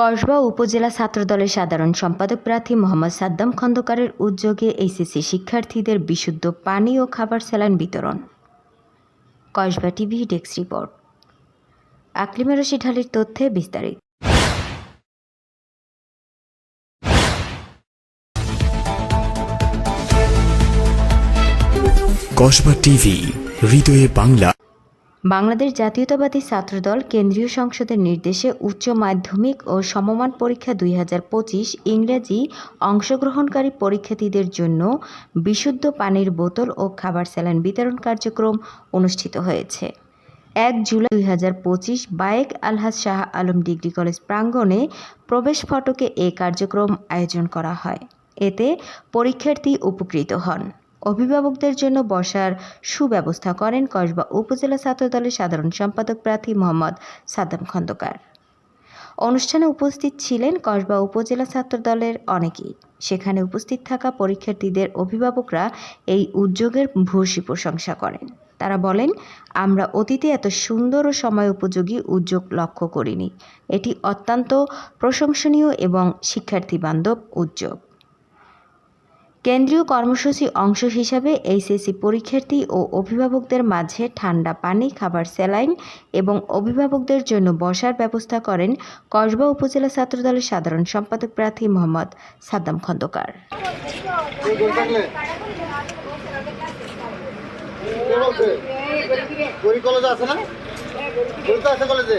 কসবা উপজেলা ছাত্রদলের সাধারণ সম্পাদক প্রার্থী মোহাম্মদ সাদ্দাম খন্দকারের উদ্যোগে এইচএসসি শিক্ষার্থীদের বিশুদ্ধ পানি ও খাবার স্যালাইন বিতরণ। Kasba TV desk report. Aklima Rashid আলীর তথ্যে বিস্তারিত। কসবা টিভি, হৃদয়ে বাংলা। বাংলাদেশ জাতীয়তাবাদী ছাত্রদল কেন্দ্রীয় সংসদের নির্দেশে উচ্চ মাধ্যমিক ও সমমান পরীক্ষা দুই হাজার পঁচিশ ইংরেজি অংশগ্রহণকারী পরীক্ষার্থীদের জন্য বিশুদ্ধ পানির বোতল ও খাবার স্যালাইন বিতরণ কার্যক্রম অনুষ্ঠিত হয়েছে। এক জুলাই দুই হাজার পঁচিশ বায়েক আলহাজ শাহ আলম ডিগ্রি কলেজ প্রাঙ্গণে প্রবেশ ফটকে এ কার্যক্রম আয়োজন করা হয়। এতে পরীক্ষার্থী উপকৃত হন। অভিভাবকদের জন্য বসার সুব্যবস্থা করেন কসবা উপজেলা ছাত্র দলের সাধারণ সম্পাদক প্রার্থী মোহাম্মদ সাদ্দাম খন্দকার। অনুষ্ঠানে উপস্থিত ছিলেন কসবা উপজেলা ছাত্র দলের অনেকেই। সেখানে উপস্থিত থাকা পরীক্ষার্থীদের অভিভাবকরা এই উদ্যোগের ভূয়সী প্রশংসা করেন। তারা বলেন, আমরা অতীতে এত সুন্দর ও সময় উপযোগী উদ্যোগ লক্ষ্য করিনি। এটি অত্যন্ত প্রশংসনীয় এবং শিক্ষার্থী বান্ধব উদ্যোগ। কেন্দ্রীয় কর্মসূচি অংশ হিসাবে এইচএসসি পরীক্ষার্থী ও অভিভাবকদের মাঝে ঠান্ডা পানি, খাবার স্যালাইন এবং অভিভাবকদের জন্য বসার ব্যবস্থা করেন কসবা উপজেলা ছাত্রদলের সাধারণ সম্পাদক প্রার্থী মোহাম্মদ সাদ্দাম খন্দকার। আছে না? কলেজে?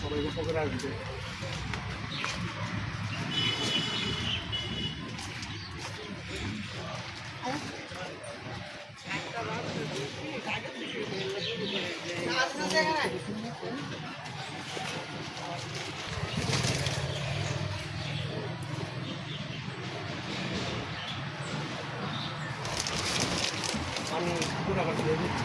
সবাই গল্প করে আসবে আমি আবার দিয়ে দিচ্ছি।